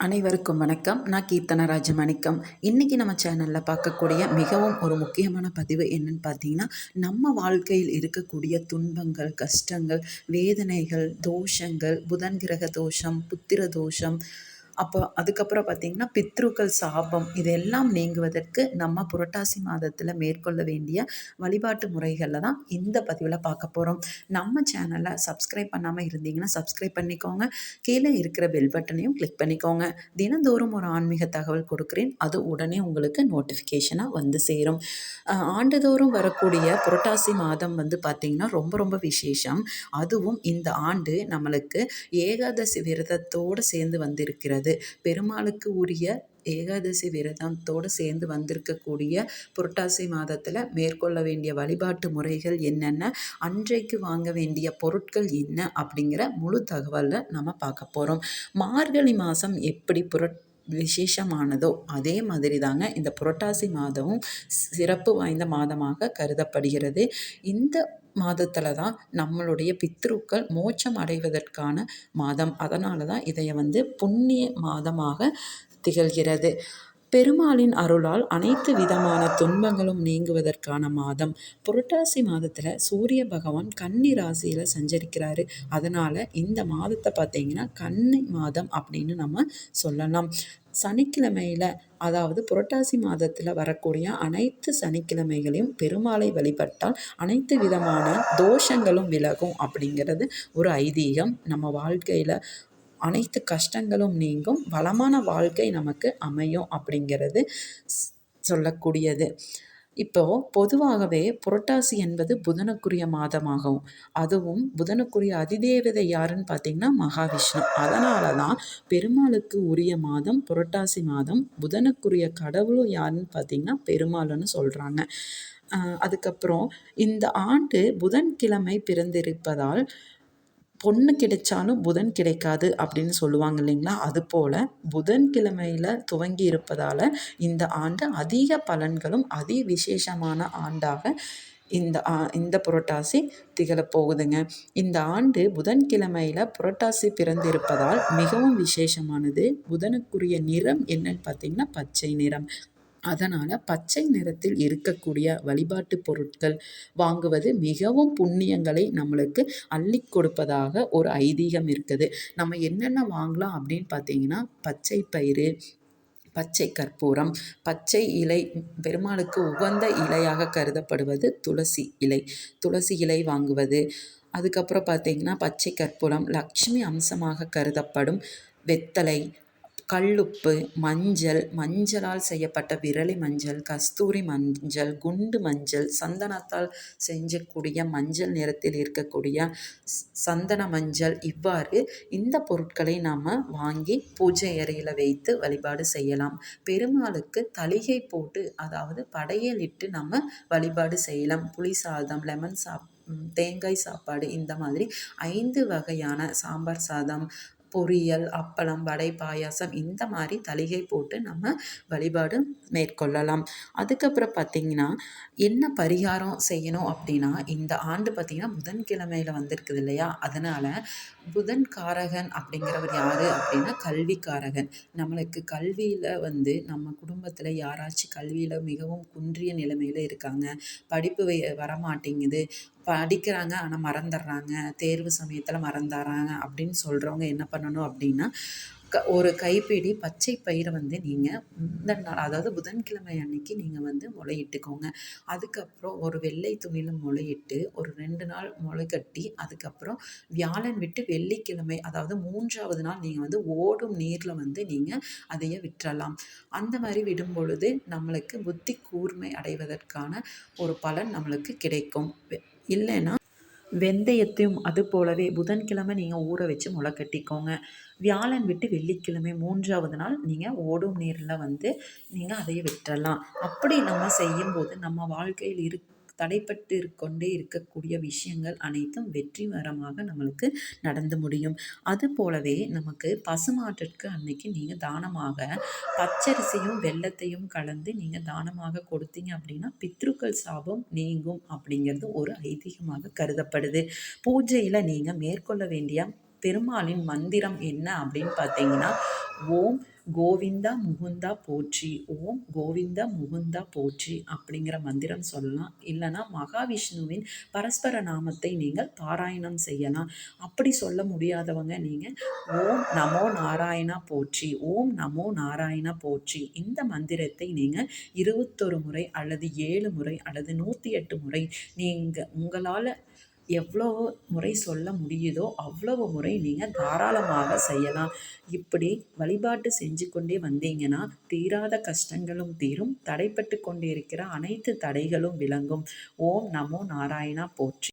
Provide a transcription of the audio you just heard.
அனைவருக்கும் வணக்கம். நான் கீர்த்தன ராஜமாணிக்கம். இன்றைக்கி நம்ம சேனலில் பார்க்கக்கூடிய மிகவும் ஒரு முக்கியமான பதிவு என்னன்னு பார்த்தீங்கன்னா நம்ம வாழ்க்கையில் இருக்கக்கூடிய துன்பங்கள் கஷ்டங்கள் வேதனைகள் தோஷங்கள் புதன் கிரக தோஷம் புத்திர தோஷம் அப்போ அதுக்கப்புறம் பார்த்திங்கன்னா பித்ருக்கள் சாபம் இதெல்லாம் நீங்குவதற்கு நம்ம புரட்டாசி மாதத்தில் மேற்கொள்ள வேண்டிய வழிபாட்டு முறைகளில் தான் இந்த பதிவில் பார்க்க போகிறோம் நம்ம சேனலை சப்ஸ்கிரைப் பண்ணாமல் இருந்தீங்கன்னா சப்ஸ்கிரைப் பண்ணிக்கோங்க. கீழே இருக்கிற பெல் பட்டனையும் கிளிக் பண்ணிக்கோங்க. தினந்தோறும் ஒரு ஆன்மீக தகவல் கொடுக்குறேன். அது உடனே உங்களுக்கு நோட்டிஃபிகேஷனாக வந்து சேரும். ஆண்டுதோறும் வரக்கூடிய புரட்டாசி மாதம் வந்து பார்த்திங்கன்னா ரொம்ப ரொம்ப விசேஷம். அதுவும் இந்த ஆண்டு நம்மளுக்கு ஏகாதசி விரதத்தோடு சேர்ந்து வந்திருக்கிறது. வருகிறது பெருமாளுக்கு உரிய ஏகாதசி விரதத்தோடு சேர்ந்து வந்திருக்கக்கூடிய புரட்டாசி மாதத்தில் மேற்கொள்ள வேண்டிய வழிபாட்டு முறைகள் என்னென்ன அன்றைக்கு வாங்க வேண்டிய பொருட்கள் என்ன அப்படிங்கிற முழு தகவலில் நம்ம பார்க்க போகிறோம் மார்கழி மாதம் எப்படி புரட் விசேஷமானதோ அதே மாதிரி தாங்க இந்த புரட்டாசி மாதமும் சிறப்பு வாய்ந்த மாதமாக கருதப்படுகிறது. இந்த மாதத்தில் தான் நம்மளுடைய பித்ருக்கள் மோட்சம் அடைவதற்கான மாதம். அதனால தான் இதை வந்து புண்ணிய மாதமாக திகழ்கிறது. பெருமாளின் அருளால் அனைத்து விதமான துன்பங்களும் நீங்குவதற்கான மாதம். புரட்டாசி மாதத்தில் சூரிய பகவான் கன்னி ராசியில் சஞ்சரிக்கிறாரு. அதனால் இந்த மாதத்தை பார்த்தீங்கன்னா கன்னி மாதம் அப்படின்னு நம்ம சொல்லலாம். சனிக்கிழமையில் அதாவது புரட்டாசி மாதத்தில் வரக்கூடிய அனைத்து சனிக்கிழமைகளையும் பெருமாளை வழிபட்டால் அனைத்து விதமான தோஷங்களும் விலகும் அப்படிங்கிறது ஒரு ஐதீகம். நம்ம வாழ்க்கையில் அனைத்து கஷ்டங்களும் நீங்கும் வளமான வாழ்க்கை நமக்கு அமையும் அப்படிங்கிறது சொல்லக்கூடியது. இப்போது பொதுவாகவே புரட்டாசி என்பது புதனுக்குரிய மாதமாகும் அதுவும் புதனுக்குரிய அதிதேவதை யாருன்னு பார்த்தீங்கன்னா மகாவிஷ்ணு. அதனால தான் பெருமாளுக்கு உரிய மாதம் புரட்டாசி மாதம் புதனுக்குரிய கடவுளும் யாருன்னு பார்த்தீங்கன்னா பெருமாள்னு சொல்கிறாங்க அதுக்கப்புறம் இந்த ஆண்டு புதன்கிழமை பிறந்திருப்பதால் பொண்ணு கிடைச்சாலும் புதன் கிடைக்காது அப்படின்னு சொல்லுவாங்க இல்லைங்களா? அதுபோல் புதன்கிழமையில் துவங்கி இருப்பதால் இந்த ஆண்டு அதிக பலன்களும் அதி விசேஷமான ஆண்டாக இந்த இந்த புரட்டாசி திகழப்போகுதுங்க இந்த ஆண்டு புதன்கிழமையில் புரட்டாசி பிறந்திருப்பதால் மிகவும் விசேஷமானது. புதனுக்குரிய நிறம் என்னன்னு பார்த்தீங்கன்னா பச்சை நிறம். அதனால் பச்சை நிறத்தில் இருக்கக்கூடிய வழிபாட்டு பொருட்கள் வாங்குவது மிகவும் புண்ணியங்களை நம்மளுக்கு அள்ளி கொடுப்பதாக ஒரு ஐதீகம் இருக்குது. நம்ம என்னென்ன வாங்கலாம் அப்படின்னு பார்த்தீங்கன்னா பச்சை பயிறு பச்சை கற்பூரம் பச்சை இலை பெருமாளுக்கு உகந்த இலையாக கருதப்படுவது துளசி இலை. துளசி இலை வாங்குவது. அதுக்கப்புறம் பார்த்திங்கன்னா பச்சை கற்பூரம் லக்ஷ்மி அம்சமாக கருதப்படும் வெத்தலை கல்லுப்பு மஞ்சள் மஞ்சளால் செய்யப்பட்ட விரலி மஞ்சள் கஸ்தூரி மஞ்சள் குண்டு மஞ்சள் சந்தனத்தால் செஞ்சக்கூடிய மஞ்சள் நிறத்தில் இருக்கக்கூடிய சந்தன மஞ்சள் இவ்வாறு இந்த பொருட்களை நாம் வாங்கி பூஜை அறையில் வைத்து வழிபாடு செய்யலாம். பெருமாளுக்கு தளிகை போட்டு அதாவது படையலிட்டு நம்ம வழிபாடு செய்யலாம். புளி சாதம் லெமன் சாப் தேங்காய் சாப்பாடு இந்த மாதிரி ஐந்து வகையான சாம்பார் சாதம் பொரியல் அப்பளம் வடை பாயாசம் இந்த மாதிரி தளிகை போட்டு நம்ம வழிபாடு மேற்கொள்ளலாம். அதுக்கப்புறம் பார்த்திங்கன்னா என்ன பரிகாரம் செய்யணும் அப்படின்னா இந்த ஆண்டு பார்த்திங்கன்னா புதன்கிழமையில் வந்திருக்குது இல்லையா? அதனால் புதன் காரகன் அப்படிங்கிறவர் யார் அப்படின்னா கல்விக்காரகன். நம்மளுக்கு கல்வியில் வந்து நம்ம குடும்பத்தில் யாராச்சும் கல்வியில் மிகவும் குன்றிய நிலைமையில் இருக்காங்க. படிப்பு வரமாட்டேங்குது. படிக்கிறாங்க ஆனால் மறந்துடுறாங்க. தேர்வு சமயத்தில் மறந்துடுறாங்க அப்படின்னு சொல்கிறவங்க என்ன பண்ணணும் அப்படின்னா க ஒரு கைப்பிடி பச்சை பயிரை வந்து நீங்கள் இந்த நாள் அதாவது புதன்கிழமை அன்னைக்கு நீங்கள் வந்து முளையிட்டுக்கோங்க. அதுக்கப்புறம் ஒரு வெள்ளை துணியில் முளையிட்டு ஒரு ரெண்டு நாள் முளை கட்டி அதுக்கப்புறம் வியாழன் விட்டு வெள்ளிக்கிழமை அதாவது மூன்றாவது நாள் நீங்கள் வந்து ஓடும் நீரில் வந்து நீங்கள் அதையே விட்டுறலாம் அந்த மாதிரி விடும் பொழுது நம்மளுக்கு புத்தி கூர்மை அடைவதற்கான ஒரு பலன் நம்மளுக்கு கிடைக்கும். இல்லைன்னா வெந்தயத்தையும் அது போலவே புதன்கிழமை நீங்கள் ஊற வச்சு முளை கட்டிக்கோங்க. வியாழன் விட்டு வெள்ளிக்கிழமை மூன்றாவது நாள் நீங்கள் ஓடும் நீரில் வந்து நீங்கள் அதையே விட்டுறலாம். அப்படி நம்ம செய்யும்போது நம்ம வாழ்க்கையில் இருக்க தடைப்பட்டு கொண்டே இருக்கக்கூடிய விஷயங்கள் அனைத்தும் வெற்றிகரமாக நம்மளுக்கு நடந்து முடியும். அது போலவே நமக்கு பசுமாட்டிற்கு அன்னைக்கு நீங்கள் தானமாக பச்சரிசியும் வெள்ளத்தையும் கலந்து நீங்கள் தானமாக கொடுத்தீங்க அப்படின்னா பித்ருக்கள் சாபம் நீங்கும் அப்படிங்கிறது ஒரு ஐதீகமாக கருதப்படுது. பூஜையில் நீங்கள் மேற்கொள்ள வேண்டிய பெருமாளின் மந்திரம் என்ன அப்படின்னு பார்த்தீங்கன்னா ஓம் கோவிந்தா முகுந்தா போற்றி ஓம் கோவிந்தா முகுந்தா போற்றி அப்படிங்கிற மந்திரம் சொல்லலாம். இல்லைனா மகாவிஷ்ணுவின் பரஸ்பர நாமத்தை நீங்கள் பாராயணம் செய்யலாம். அப்படி சொல்ல முடியாதவங்க நீங்கள் ஓம் நமோ நாராயணா போற்றி ஓம் நமோ நாராயணா போற்றி இந்த மந்திரத்தை நீங்கள் இருபத்தொரு முறை அல்லது ஏழு முறை அல்லது நூற்றி எட்டு முறை நீங்கள் உங்களால் எவ்வளோ முறை சொல்ல முடியுதோ அவ்வளவு முறை நீங்கள் தாராளமாக செய்யலாம். இப்படி வழிபாட்டு செஞ்சு கொண்டே வந்தீங்கன்னா தீராத கஷ்டங்களும் தீரும். தடைப்பட்டு கொண்டிருக்கிற அனைத்து தடைகளும் விளங்கும். ஓம் நமோ நாராயணா போற்றி.